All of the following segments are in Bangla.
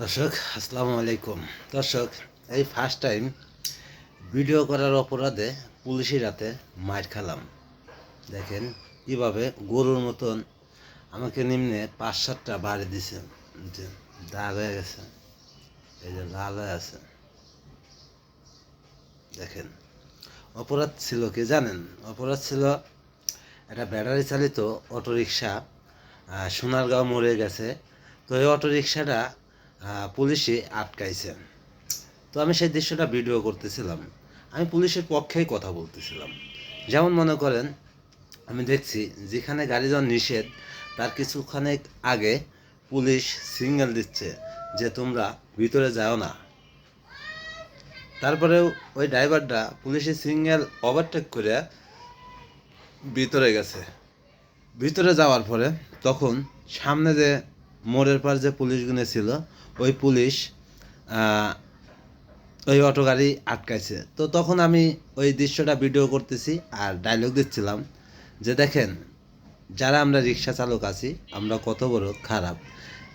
দর্শক, আসসালামু আলাইকুম। দর্শক, এই ফার্স্ট টাইম ভিডিও করার অপরাধে পুলিশের রাতে মার খেলাম। দেখেন, কীভাবে গরুর মতন আমাকে নিম্নে পাঁচ সাতটা বাড়ি দিছে। দাগ হয়ে গেছে, এই যে লাল হয়ে আছে। দেখেন, অপরাধ ছিল কি জানেন? অপরাধ ছিল একটা ব্যাটারি চালিত অটোরিকশা সোনারগাঁও মরে গেছে। তো এই অটোরিকশাটা পুলিশে আটকাইছে তো আমি সেই দৃশ্যটা ভিডিও করতেছিলাম। আমি পুলিশের পক্ষেই কথা বলতেছিলাম। যেমন মনে করেন, আমি দেখছি যেখানে গাড়ি যাওয়া নিষেধ, তার কিছুখানেক আগে পুলিশ সিগন্যাল দিচ্ছে যে তোমরা ভিতরে যাও না। তারপরেও ওই ড্রাইভারটা পুলিশের সিগন্যাল ওভারটেক করে ভিতরে গেছে। ভিতরে যাওয়ার পরে তখন সামনে যে মোড়ের পার যে পুলিশগুলো ছিল ওই পুলিশ ওই অটো গাড়ি আটকাইছে। তো তখন আমি ওই দৃশ্যটা ভিডিও করতেছি আর ডায়লগ দিচ্ছিলাম যে দেখেন, যারা আমরা রিক্সা চালক আছি, আমরা কত বড় খারাপ।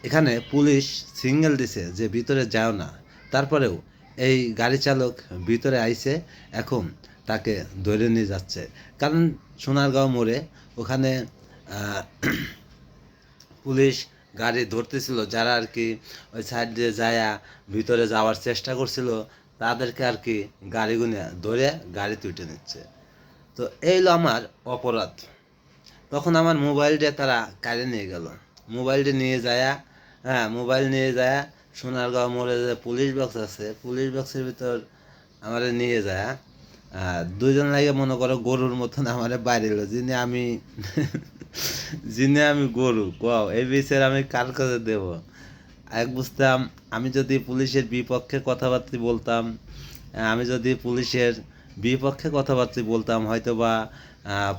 এখানে পুলিশ সিঙ্গেল দিছে যে ভিতরে যাও না। তারপরেও এই গাড়ি চালক ভিতরে আইছে, এখন তাকে ধরে নিয়ে যাচ্ছে। কারণ সোনারগাঁও মোড়ে ওখানে পুলিশ গাড়ি ধরতেছিল, যারা আর কি ওই সাইড দিয়ে যায়া ভিতরে যাওয়ার চেষ্টা করছিল, তাদেরকে আর কি গাড়িগুলো ধরে গাড়ি তুটে নিচ্ছে। তো এই হলো আমার অপরাধ। তখন আমার মোবাইলটা তারা কাড়ে নিয়ে গেল। মোবাইলটা নিয়ে যায়া হ্যাঁ মোবাইল নিয়ে যায়া, সোনারগাঁও মোড়ে যে পুলিশ বক্স আছে পুলিশ বক্সের ভিতর আমার নিয়ে যায়। দুজন লাগে মনে করো গরুর মতন আমার বাইরে যিনি আমি যিনি আমি গরু, কও, এই বিষয়ে আমি কার কাছে দেব? এক বুঝতাম, আমি যদি পুলিশের বিপক্ষে কথাবার্তা বলতাম আমি যদি পুলিশের বিপক্ষে কথাবার্তা বলতাম হয়তো বা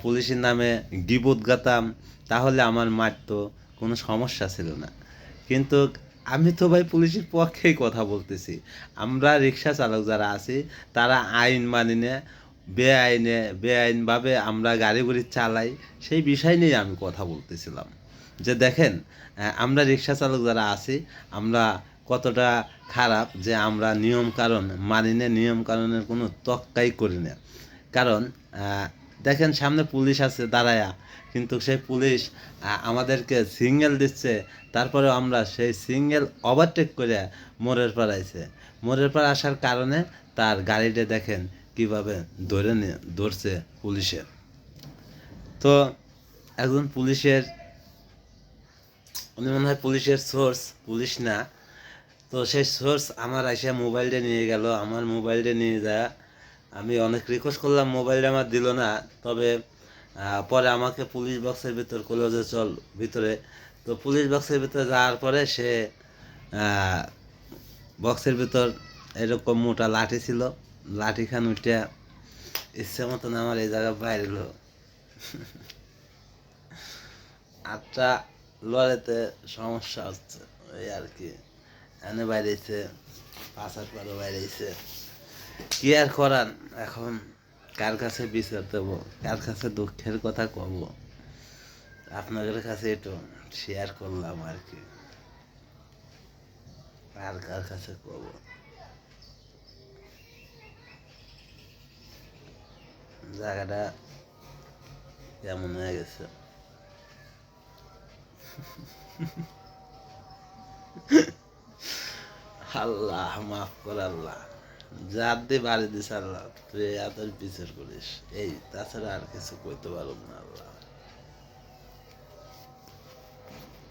পুলিশের নামে গিবত গাতাম, তাহলে আমার মারতো, কোনো সমস্যা ছিল না। কিন্তু আমি তো ভাই পুলিশের পক্ষেই কথা বলতেছি। আমরা রিক্সা চালক যারা আছি, তারা আইন মানি না, বেআইনে, বেআইনভাবে আমরা গাড়ি গুড়ি চালাই, সেই বিষয় নিয়ে আমি কথা বলতেছিলাম। যে দেখেন আমরা রিক্সা চালক যারা আছি, আমরা কতটা খারাপ যে আমরা নিয়ম কারণ, মানি না নিয়ম কারণের কোনো তক্কাই করি না। কারণ দেখেন সামনে পুলিশ আছে, দাঁড়ায়া। কিন্তু সেই পুলিশ আমাদেরকে সিঙ্গেল দিচ্ছে, তারপরে আমরা সেই সিঙ্গেল ওভারটেক করে মোড়ের পার আইছে। মোড়ের পার আসার কারণে তার গাড়িটা দেখেন কীভাবে ধরে নিয়ে ধরছে পুলিশে তো একজন পুলিশের, উনি মনে হয় পুলিশের সোর্স পুলিশ না। তো সেই সোর্স আমার এসে মোবাইলটা নিয়ে গেল, আমার মোবাইলটা নিয়ে যায় আমি অনেক রিকোয়েস্ট করলাম মোবাইলটা আমার দিল না। তবে পরে আমাকে পুলিশ বক্সের ভিতর করল যে, চল ভিতরে। তো পুলিশ বক্সের ভিতরে যাওয়ার পরে সে বক্সের ভিতর এরকম মোটা লাঠি ছিল। লাঠি খান উঠে ইচ্ছে মতন আমার এই জায়গা বাইরে এলো। আটটা লড়াইতে সমস্যা হচ্ছে, ওই আর কি। এনে বাইরেছে পাঁচার পারও বাইরেছে কি আর করান এখন কার কাছে বিচার দেবো? কার কাছে দুঃখের কথা কব? আপনাদের কাছে একটু শেয়ার করলাম আর কি। আর কার কাছে কব? জায়গাটা কেমন হয়ে গেছে। আল্লাহ, মাফ কর আল্লাহ। যার দিয়ে বাড়ি দিস আল্লাহ তুই এত বিচার করিস। এই, তাছাড়া আর কিছু কইতে পারব না, আল্লাহ।